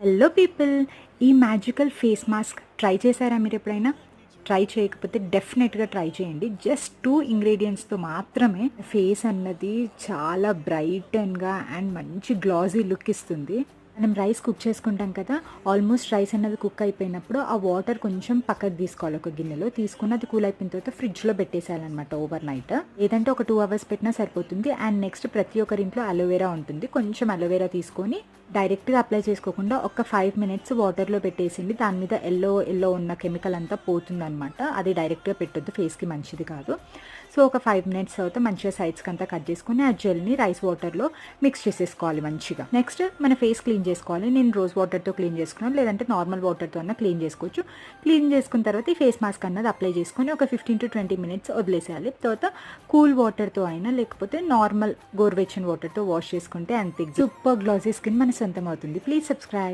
Hello people ఈ magical face mask try చేశారా మీరు ఎప్పుడైనా? ట్రై చేయకపోతే డెఫినెట్గా ట్రై చేయండి. జస్ట్ టూ ఇంగ్రీడియంట్స్తో మాత్రమే ఫేస్ అన్నది చాలా బ్రైటన్గా అండ్ మంచి గ్లాజీ లుక్ ఇస్తుంది. మనం రైస్ కుక్ చేసుకుంటాం కదా ఆల్మోస్ట్ రైస్ అన్నది కుక్ అయిపోయినప్పుడు ఆ వాటర్ కొంచెం పక్కకు తీసుకోవాలి. ఒక గిన్నెలో తీసుకుని అది కూల్ అయిపోయిన తర్వాత ఫ్రిడ్జ్లో పెట్టేసేయాలన్నమాట ఓవర్ నైట్ ఏదంటే ఒక టూ అవర్స్ పెట్టినా సరిపోతుంది. అండ్ నెక్స్ట్ ప్రతి ఒక్కరి ఇంట్లో అలోవెరా ఉంటుంది. కొంచెం అలోవెరా తీసుకొని డైరెక్ట్గా అప్లై చేసుకోకుండా ఒక ఫైవ్ మినిట్స్ వాటర్లో పెట్టేసింది. దాని మీద ఎల్లో ఎల్లో ఉన్న కెమికల్ అంతా పోతుందనమాట అది డైరెక్ట్గా పెట్టొద్దు. ఫేస్కి మంచిది కాదు. సో ఒక ఫైవ్ మినిట్స్ తర్వాత మంచిగా సైడ్స్కి అంతా కట్ చేసుకుని ఆ జెల్ని రైస్ వాటర్లో మిక్స్ చేసేసుకోవాలి మంచిగా. నెక్స్ట్ మన ఫేస్ క్లీన్ క్లీన్ చేసుకోవాలి. నేను రోజ్ వాటర్తో క్లీన్ చేసుకున్నాను. లేదంటే నార్మల్ వాటర్తో అన్న క్లీన్ చేసుకోవచ్చు. క్లీన్ చేసుకున్న తర్వాత ఈ ఫేస్ మాస్క్ అన్నది అప్లై చేసుకొని ఒక ఫిఫ్టీన్ టు ట్వంటీ మినిట్స్ వదిలేసేయాలి. తర్వాత కూల్ వాటర్తో అయినా లేకపోతే నార్మల్ గోర్వెచ్చన్ వాటర్తో వాష్ చేసుకుంటే అంతే. సూపర్ గ్లాసీ స్కిన్ మన సొంతం అవుతుంది. Please subscribe